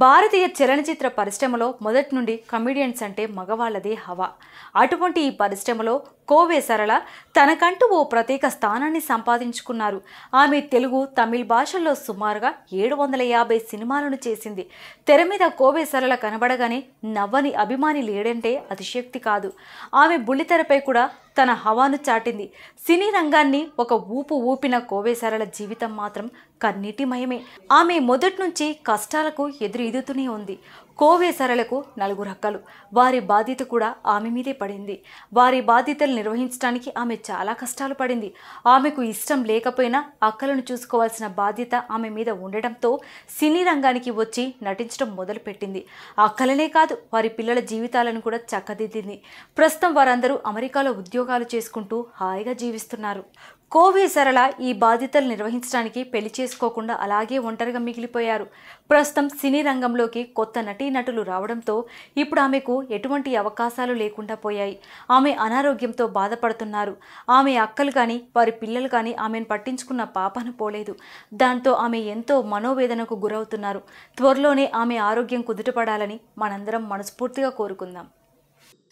భారతీయ చలనచిత్ర పరిశ్రమలో మొదటి నుండి కమెడియన్స్ అంటే మగవాళ్ళదే హవా. అటువంటి ఈ పరిశ్రమలో కోవే సరళ తనకంటూ ఓ ప్రత్యేక స్థానాన్ని సంపాదించుకున్నారు. ఆమె తెలుగు తమిళ భాషల్లో సుమారుగా ఏడు వందల యాభై సినిమాలను చేసింది. తెర మీద కోవే సరళ కనబడగానే నవ్వని అభిమాని లేడంటే అతిశక్తి కాదు. ఆమె బుల్లితెరపై కూడా తన హవాను చాటింది. సినీ రంగాన్ని ఒక ఊపు ఊపిన కోవే సరళ జీవితం మాత్రం కన్నీటిమయమే. ఆమె మొదటి నుంచి కష్టాలకు ఎదురు ఈదుతూనే ఉంది. కోవే సరళకు నలుగురు అక్కలు వారి బాధ్యత కూడా ఆమె మీదే పడింది. వారి బాధ్యతలు నిర్వహించడానికి ఆమె చాలా కష్టాలు పడింది. ఆమెకు ఇష్టం లేకపోయినా అక్కలను చూసుకోవాల్సిన బాధ్యత ఆమె మీద ఉండడంతో సినీ రంగానికి వచ్చి నటించడం మొదలుపెట్టింది. అక్కలనే కాదు వారి పిల్లల జీవితాలను కూడా చక్కదిద్దింది. ప్రస్తుతం వారందరూ అమెరికాలో ఉద్యోగాలు చేసుకుంటూ హాయిగా జీవిస్తున్నారు. కోవే సరళ ఈ బాధ్యతలు నిర్వహించడానికి పెళ్ళి చేసుకోకుండా అలాగే ఒంటరిగా మిగిలిపోయారు. ప్రస్తుతం సినీ రంగంలోకి కొత్త నటీనటులు రావడంతో ఇప్పుడు ఆమెకు ఎటువంటి అవకాశాలు లేకుండా పోయాయి. ఆమె అనారోగ్యంతో బాధపడుతున్నారు. ఆమె అక్కలు కానీ వారి పిల్లలు కానీ ఆమెను పట్టించుకున్న పాపను పోలేదు. దాంతో ఆమె ఎంతో మనోవేదనకు గురవుతున్నారు. త్వరలోనే ఆమె ఆరోగ్యం కుదుటపడాలని మనందరం మనస్ఫూర్తిగా కోరుకుందాం.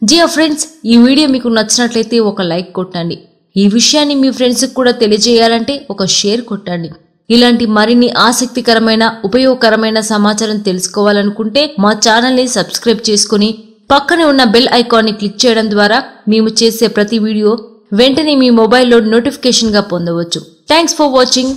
జియా ఫ్రెండ్స్ ఈ వీడియో మీకు నచ్చినట్లయితే ఒక లైక్ కొట్టండి. ఈ విషయాన్ని మీ ఫ్రెండ్స్కి కూడా తెలియజేయాలంటే ఒక షేర్ కొట్టండి. ఇలాంటి మరిన్ని ఆసక్తికరమైన ఉపయోగకరమైన సమాచారం తెలుసుకోవాలనుకుంటే మా ఛానల్ని సబ్స్క్రైబ్ చేసుకుని పక్కనే ఉన్న బెల్ ఐకాన్ని క్లిక్ చేయడం ద్వారా మేము చేసే ప్రతి వీడియో వెంటనే మీ మొబైల్లో నోటిఫికేషన్గా పొందవచ్చు. Thanks for watching